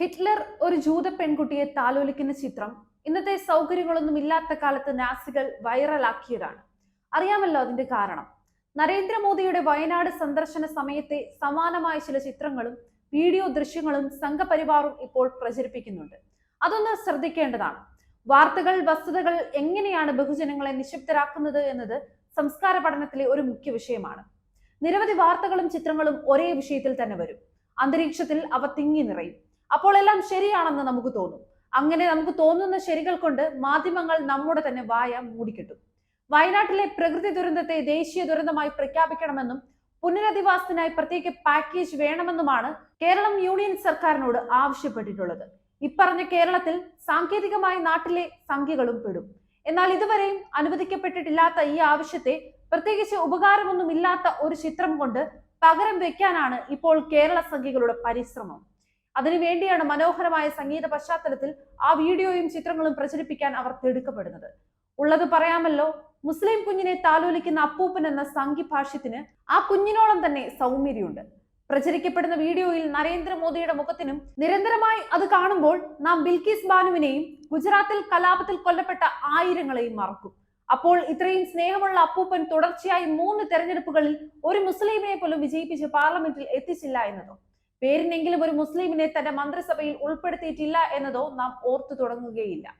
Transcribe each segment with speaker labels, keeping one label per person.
Speaker 1: Hitler ഒരു ജൂത പെൺകുട്ടിയെ താലോലിക്കുന്ന ചിത്രം ഇന്നത്തെ സൗകര്യങ്ങളൊന്നും ഇല്ലാത്ത കാലത്ത് നാസികൾ വൈറലാക്കിയതാണ്. അറിയാമല്ലോ അതിന്റെ കാരണം. നരേന്ദ്രമോദിയുടെ വയനാട് സന്ദർശന സമയത്തെ സമാനമായ ചില ചിത്രങ്ങളും വീഡിയോ ദൃശ്യങ്ങളും സംഘപരിവാറും ഇപ്പോൾ പ്രചരിപ്പിക്കുന്നുണ്ട്. അതൊന്ന് ശ്രദ്ധിക്കേണ്ടതാണ്. വാർത്തകൾ വസ്തുതകൾ എങ്ങനെയാണ് ബഹുജനങ്ങളെ നിശബ്ദരാക്കുന്നത് എന്നത് സംസ്കാര പഠനത്തിലെ ഒരു മുഖ്യ വിഷയമാണ്. നിരവധി വാർത്തകളും ചിത്രങ്ങളും ഒരേ വിഷയത്തിൽ തന്നെ വരും. അന്തരീക്ഷത്തിൽ അവ തിങ്ങി നിറയും. അപ്പോൾ എല്ലാം ശരിയാണെന്ന് നമുക്ക് തോന്നും. അങ്ങനെ നമുക്ക് തോന്നുന്ന ശരികൾ കൊണ്ട് മാധ്യമങ്ങൾ നമ്മുടെ തന്നെ വായ മൂടിക്കിട്ടും. വയനാട്ടിലെ പ്രകൃതി ദുരന്തത്തെ ദേശീയ ദുരന്തമായി പ്രഖ്യാപിക്കണമെന്നും പുനരധിവാസത്തിനായി പ്രത്യേക പാക്കേജ് വേണമെന്നുമാണ് കേരളം യൂണിയൻ സർക്കാരിനോട് ആവശ്യപ്പെട്ടിട്ടുള്ളത്. ഇപ്പറഞ്ഞ കേരളത്തിൽ സാങ്കേതികമായി നാട്ടിലെ സംഖ്യകളും പെടും. എന്നാൽ ഇതുവരെയും അനുവദിക്കപ്പെട്ടിട്ടില്ലാത്ത ഈ ആവശ്യത്തെ പ്രത്യേകിച്ച് ഉപകാരമൊന്നുമില്ലാത്ത ഒരു ചിത്രം കൊണ്ട് പകരം വെക്കാനാണ് ഇപ്പോൾ കേരള സംഖ്യകളുടെ പരിശ്രമം. അതിനുവേണ്ടിയാണ് മനോഹരമായ സംഗീത പശ്ചാത്തലത്തിൽ ആ വീഡിയോയും ചിത്രങ്ങളും പ്രചരിപ്പിക്കാൻ അവർ തിടുക്കപ്പെടുന്നത്. ഉള്ളത് പറയാമല്ലോ മുസ്ലിം കുഞ്ഞിനെ താലോലിക്കുന്ന അപ്പൂപ്പൻ എന്ന സംഘിഭാഷ്യത്തിന് ആ കുഞ്ഞിനോളം തന്നെ സൗമ്യതയുണ്ട്. പ്രചരിക്കപ്പെടുന്ന വീഡിയോയിൽ നരേന്ദ്രമോദിയുടെ മുഖത്തിനും നിരന്തരമായി അത് കാണുമ്പോൾ നാം ബിൽക്കിസ് ബാനുവിനെയും ഗുജറാത്തിൽ കലാപത്തിൽ കൊല്ലപ്പെട്ട ആയിരങ്ങളെയും മറക്കും. അപ്പോൾ ഇത്രയും സ്നേഹമുള്ള അപ്പൂപ്പൻ തുടർച്ചയായി മൂന്ന് തെരഞ്ഞെടുപ്പുകളിൽ ഒരു മുസ്ലിമിനെ പോലും വിജയിപ്പിച്ച് പാർലമെന്റിൽ എത്തിച്ചില്ല എന്നതോ പേരിനെങ്കിലും ഒരു മുസ്ലിമിനെ തന്റെ മന്ത്രിസഭയിൽ ഉൾപ്പെടുത്തിയിട്ടില്ല എന്നതോ നാം ഓർത്തു തുടങ്ങുകയില്ല.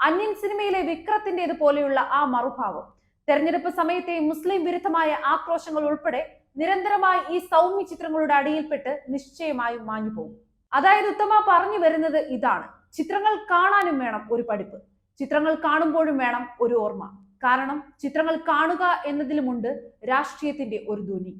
Speaker 1: അന്യൻ സിനിമയിലെ വിക്രത്തിന്റേത് പോലെയുള്ള ആ മറുഭാവം തെരഞ്ഞെടുപ്പ് സമയത്തെ മുസ്ലിം വിരുദ്ധമായ ആക്രോശങ്ങൾ ഉൾപ്പെടെ നിരന്തരമായി ഈ സൗമ്യ ചിത്രങ്ങളുടെ അടിയിൽപ്പെട്ട് നിശ്ചയമായും മാഞ്ഞു പോകും. അതായത് ഉത്തമ പറഞ്ഞു വരുന്നത് ഇതാണ്. ചിത്രങ്ങൾ കാണാനും വേണം ഒരു പഠിപ്പ്. ചിത്രങ്ങൾ കാണുമ്പോഴും വേണം ഒരു ഓർമ്മ. കാരണം ചിത്രങ്ങൾ കാണുക എന്നതിലുമുണ്ട് രാഷ്ട്രീയത്തിന്റെ ഒരു ധ്വനി.